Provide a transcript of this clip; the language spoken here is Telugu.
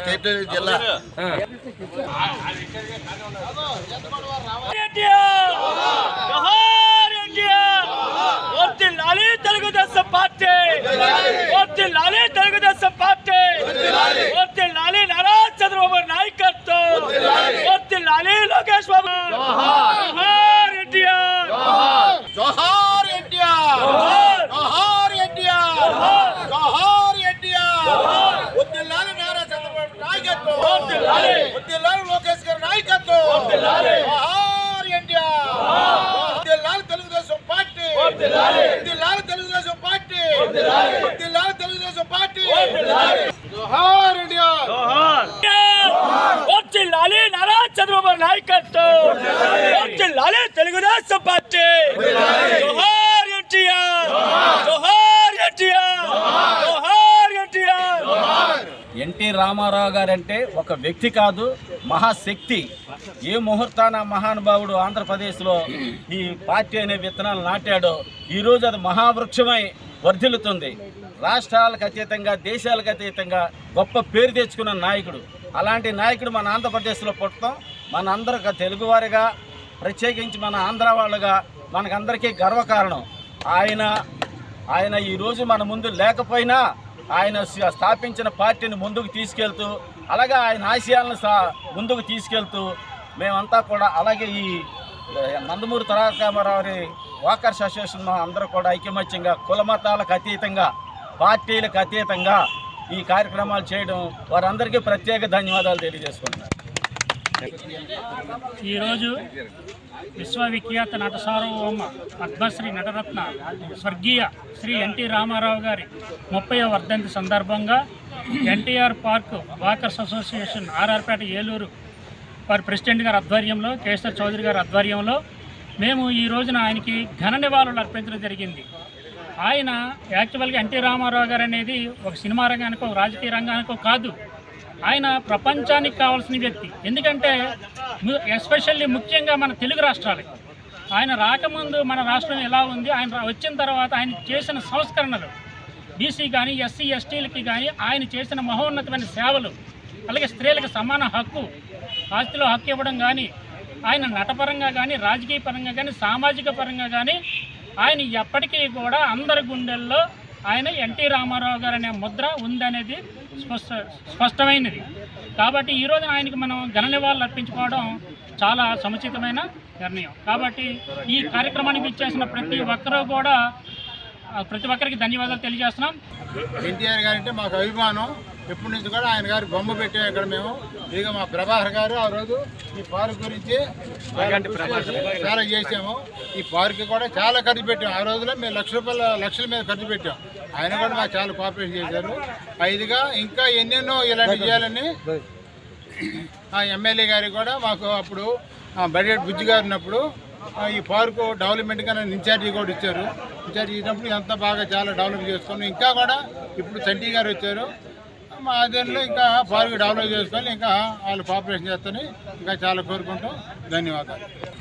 స్టేట్ జిల్లా. తెలుగుదేశం పార్టీ తెలుగుదేశం పార్టీ లోకేష్ గారి నాయకత్వం. ఎన్టీఆర్ తెలుగుదేశం పార్టీ వర్ధిల్లాలి. ఉద్దిల్లాలి తెలుగుదేశం పార్టీ వర్ధిల్లాలి. ఉద్దిల్లాలి తెలుగుదేశం పార్టీ వర్ధిల్లాలి. జోహార్ ఎన్టీఆర్ వర్ధిల్లాలి నారా చంద్రబాబు నాయకత్వం వర్ధిల్లాలి తెలుగుదేశం పార్టీ జోహార్ ఎన్టీఆర్ జోహార్ ఎన్టీఆర్ జోహార్ ఎన్టీఆర్ ఎన్టీ రామారావు గారంటే ఒక వ్యక్తి కాదు మహాశక్తి. ఏ ముహూర్తాన మహానుభావుడు ఆంధ్రప్రదేశ్లో ఈ పార్టీ అనే విత్తనాలు నాటాడో ఈరోజు అది మహావృక్షమై వర్ధిల్లుతుంది. రాష్ట్రాలకు అతీతంగా దేశాలకు అతీతంగా గొప్ప పేరు తెచ్చుకున్న నాయకుడు. అలాంటి నాయకుడు మన ఆంధ్రప్రదేశ్లో పుట్టడం మన అందరికీ తెలుగువారిగా ప్రత్యేకించి మన ఆంధ్ర వాళ్ళుగా మనకందరికీ గర్వకారణం. ఆయన ఆయన ఈరోజు మన ముందు లేకపోయినా ఆయన స్థాపించిన పార్టీని ముందుకు తీసుకెళ్తూ అలాగే ఆయన ఆశయాలను ముందుకు తీసుకెళ్తూ మేమంతా కూడా అలాగే ఈ నందమూరి తారక వాకర్స్ అసోసియేషన్ అందరూ కూడా ఐకమత్యంగా కుల మతాలకు అతీతంగా పార్టీలకు అతీతంగా ఈ కార్యక్రమాలు చేయడం వారందరికీ ప్రత్యేక ధన్యవాదాలు తెలియజేసుకుంటున్నారు ఈరోజు విశ్వవిఖ్యాత నట సార్వభౌమ పద్మశ్రీ నటరత్న స్వర్గీయ శ్రీ ఎన్టీ రామారావు గారి ముప్పై వర్ధంతి సందర్భంగా NTR park walkers association RRpeta Eluru వారి ప్రెసిడెంట్ గారి ఆధ్వర్యంలో కేశర్ చౌదరి గారి ఆధ్వర్యంలో మేము ఈ రోజున ఆయనకి ఘన నివాళులు అర్పించడం జరిగింది. ఆయన యాక్చువల్గా ఎన్టీ రామారావు గారు అనేది ఒక సినిమా రంగానికో రాజకీయ రంగానికో కాదు. ఆయన ప్రపంచానికి కావాల్సిన వ్యక్తి. ఎందుకంటే ఎస్పెషల్లీ ముఖ్యంగా మన తెలుగు రాష్ట్రాలకి ఆయన రాకముందు మన రాష్ట్రం ఎలా ఉంది ఆయన వచ్చిన తర్వాత ఆయన చేసిన సంస్కరణలు బీసీ కానీ ఎస్సీ ఎస్టీలకి కానీ ఆయన చేసిన మహోన్నతమైన సేవలు అలాగే స్త్రీలకు సమాన హక్కు ఆస్తిలో హక్కు ఇవ్వడం కానీ ఆయన నటపరంగా కానీ రాజకీయ పరంగా కానీ సామాజిక పరంగా కానీ ఆయన ఎప్పటికీ కూడా అందరి గుండెల్లో ఆయన ఎన్టీ రామారావు గారు అనే ముద్ర ఉందనేది స్పష్ట స్పష్టమైనది. కాబట్టి ఈ రోజున ఆయనకి మనం ఘన నివాళులు అర్పించుకోవడం చాలా సముచితమైన నిర్ణయం. కాబట్టి ఈ కార్యక్రమానికి ఇచ్చేసిన ప్రతి ఒక్కరూ కూడా ప్రతి ఒక్కరికి ధన్యవాదాలు తెలియజేస్తున్నాం. ఎన్టీఆర్ గారు అంటే మాకు అభిమానం. ఎప్పటి నుంచి కూడా ఆయన గారి బొమ్మ పెట్టాం ఇక్కడ మేము. ఇక మా ప్రభాకర్ గారు ఆ రోజు ఈ పార్క్ గురించి చాలా చేసాము ఈ పార్క్ కూడా చాలా ఖర్చు పెట్టాం. ఆ రోజులో మేము లక్ష రూపాయల లక్షల మీద ఖర్చు పెట్టాం. ఆయన కూడా మాకు చాలా కోఆపరేషన్ చేశారు. ఐదుగా ఇంకా ఎన్నెన్నో ఇలాంటి చేయాలని ఆ ఎమ్మెల్యే గారికి కూడా మాకు అప్పుడు బడ్జెట్ బుజ్జి గారు ఉన్నప్పుడు ఈ పార్కు డెవలప్మెంట్గా నన్ను ఇన్ఛార్జి కూడా ఇచ్చారు. ఇన్ఛార్జి ఇచ్చినప్పుడు ఇదంతా బాగా చాలా డెవలప్ చేసుకున్నాం. ఇంకా కూడా ఇప్పుడు చంటి గారు వచ్చారు. మా ఆధ్వర్యంలో ఇంకా పార్కు డెవలప్ చేసుకొని ఇంకా వాళ్ళు పాపులేషన్ చేస్తని ఇంకా చాలా కోరుకుంటాం ధన్యవాదాలు.